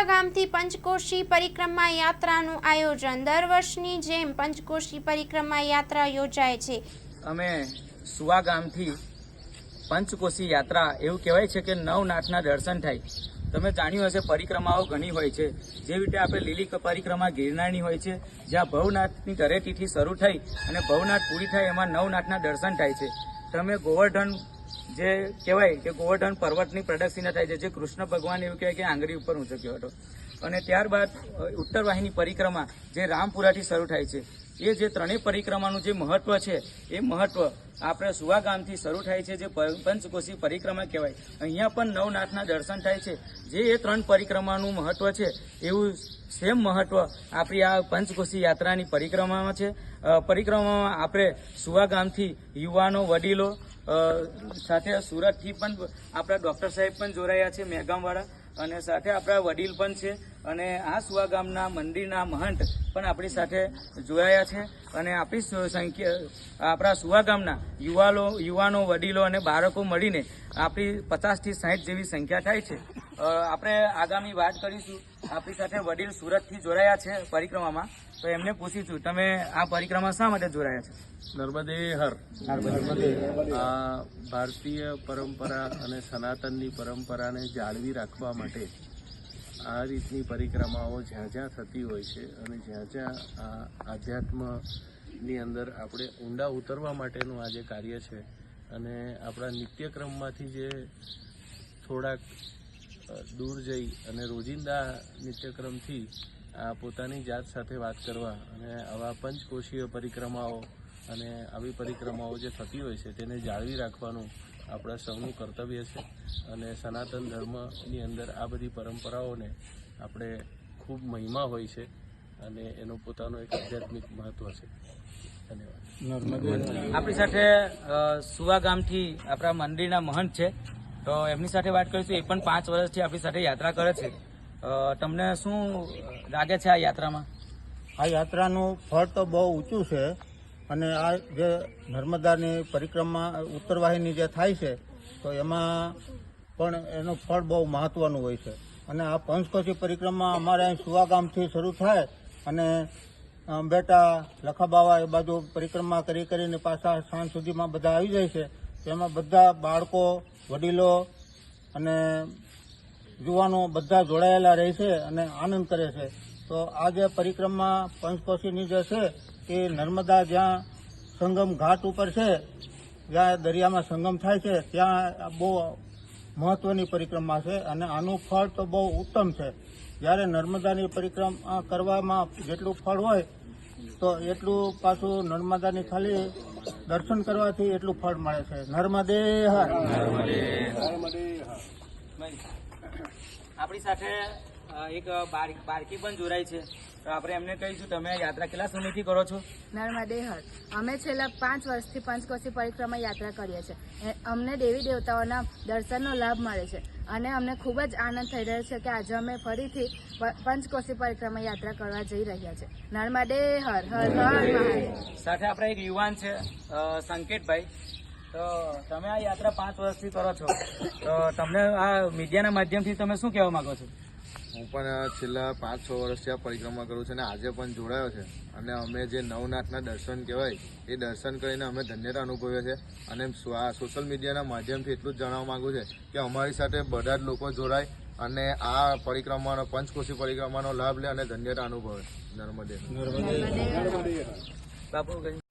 સુવા ગામથી પંચકોશી પરિક્રમા યાત્રાનું આયોજન. દર વર્ષની જેમ પંચકોશી પરિક્રમા યાત્રા યોજાય છે. અમે સુવા ગામથી પંચકોશી યાત્રા, એવું કહેવાય છે કે નવનાથના દર્શન થાય. તમે જાણ્યું હશે, પરિક્રમાઓ ઘણી હોય છે. જેવી રીતે આપણે લીલી પરિક્રમા ગિરનારની હોય છે, જ્યાં ભવનાથની ઘરેટીથી શરૂ થઈ અને ભવનાથ પૂરી થાય, એમાં નવનાથના દર્શન થાય છે. તમે ગોવર્ધન જે કહેવાય કે ગોવર્ધન પર્વતની પ્રદક્ષિણા થાય છે જે કૃષ્ણ ભગવાન એવું કહેવાય કે આંગળી ઉપર ઊંચક્યો હતો. અને ત્યારબાદ અ, ઉત્તર વાહિની પરિક્રમા જે રામપુરાથી શરૂ થાય છે. એ જે ત્રણેય પરિક્રમાનું જે મહત્વ છે, એ મહત્વ આપણે સુવા ગામથી શરૂ થાય છે, જે પંચકોશી પરિક્રમા કહેવાય. અહીંયા પણ નવનાથના દર્શન થાય છે. જે એ ત્રણ પરિક્રમાનું મહત્વ છે, એવું સેમ મહત્વ આપણી આ પંચકોશી યાત્રાની પરિક્રમામાં છે. પરિક્રમામાં આપણે સુવા ગામથી યુવાનો, વડીલો સાથે સુરતથી પણ આપણા ડૉક્ટર સાહેબ પણ જોડાયા છે, મેગામવાળા. અને સાથે આપણા વડીલ પણ છે. અને આ સુવા ગામના મંદિરના મહંત પણ આપણી સાથે જોડાયા છે. અને આપણી સંખ્યા, આપણા સુવા ગામના યુવાનો યુવાનો, વડીલો અને બાળકો મળીને આપણી પચાસથી સાહીઠ જેવી સંખ્યા થાય છે. આપણે આગામી વાત કરીશું. આપણી સાથે વડીલ સુરતથી જોડાયા છે પરિક્રમામાં. તો એમને પૂછીશું તમે આ પરિક્રમા શા માટે જોડાયા છો? નર્મદે હર નર્મદે આ ભારતીય પરંપરા અને સનાતનની પરંપરાને જાળવી રાખવા માટે આ રીતની પરિક્રમાઓ જ્યાં જ્યાં થતી હોય છે અને જ્યાં જ્યાં આ આધ્યાત્મની અંદર આપણે ઊંડા ઉતરવા માટેનું આજે કાર્ય છે. અને આપણા નિત્યક્રમમાંથી જે થોડાક દૂર જઈ અને રોજિંદા નિત્યક્રમથી આ પોતાની જાત સાથે વાત કરવા અને આવા પંચકોશીય પરિક્રમાઓ અને આવી પરિક્રમાઓ જે થતી હોય છે તેને જાળવી રાખવાનું આપણા સૌનું કર્તવ્ય છે. અને સનાતન ધર્મની અંદર આ બધી પરંપરાઓને આપણે ખૂબ મહિમા હોય છે અને એનો પોતાનો એક આધ્યાત્મિક મહત્વ છે. ધન્યવાદ. આપણી સાથે સુવા ગામથી આપણા મંદિરના મહંત છે. તો એમની સાથે વાત કરીશું. એ પણ પાંચ વર્ષથી આપણી સાથે યાત્રા કરે છે. તમને શું લાગે છે આ યાત્રામાં? આ યાત્રાનું ફળ તો બહુ ઊંચું છે અને આ જે નર્મદાની પરિક્રમા, ઉત્તરવાહિની જે થાય છે, તો એમાં પણ એનું ફળ બહુ મહત્વનું હોય છે. અને આ પંચકોશી પરિક્રમા અમારે અહીં સુવાગામથી શરૂ થાય અને બેટા લખાબાવા એ બાજુ પરિક્રમા કરી કરીને પાછા સાંજ સુધીમાં બધા આવી જાય છે. તેમાં બધા બાળકો, વડીલો અને યુવાનો બધા જોડાયેલા રહે છે અને આનંદ કરે છે. તો આ જે પરિક્રમા પંચકોશીની જે છે એ નર્મદા જ્યાં સંગમ ઘાટ ઉપર છે, જ્યાં દરિયામાં સંગમ થાય છે, ત્યાં બહુ મહત્વની પરિક્રમા છે અને આનું ફળ તો બહુ ઉત્તમ છે. જ્યારે નર્મદાની પરિક્રમા કરવામાં જેટલું ફળ હોય, તો એટલું પાછું નર્મદાની ખાલી દર્શન કરવાથી એટલું ફળ મળે છે. નર્મદે હર આપણી સાથે એક બાર- બાળકી પણ જોડાય છે. તો આપણે એમને કહીશું તમે યાત્રા કેટલા સમયથી કરો છો? નર્મદે હર અમે છેલ્લા પાંચ વર્ષથી પંચકોશી પરિક્રમા યાત્રા કરીએ છીએ. અમને દેવી દેવતાઓના દર્શનનો લાભ મળે છે. અને અમને ખૂબ જ આનંદ થઈ રહ્યો છે કે આજે અમે ફરીથી પંચકોશી પરિક્રમા યાત્રા કરવા જઈ રહ્યા છે. નર્મદે હર હર હર સાથે આપણા એક યુવાન છે સંકેતભાઈ. તો તમે આ યાત્રા પાંચ વર્ષથી કરો છો. તો તમને આ મીડિયાના માધ્યમથી તમે શું કહેવા માંગો છો? હું પણ છેલ્લા પાંચ છ વર્ષથી આ પરિક્રમા કરું છું અને આજે પણ જોડાયો છે. અને અમે જે નવનાથના દર્શન કહેવાય એ દર્શન કરીને અમે ધન્યતા અનુભવીએ છીએ. અને આ સોશિયલ મીડિયાના માધ્યમથી એટલું જ જણાવવા માગું છે કે અમારી સાથે બધા જ લોકો જોડાય અને આ પરિક્રમાનો પંચકોશી પરિક્રમાનો લાભ લે અને ધન્યતા અનુભવે. નર્મદે. બાપુ કઈ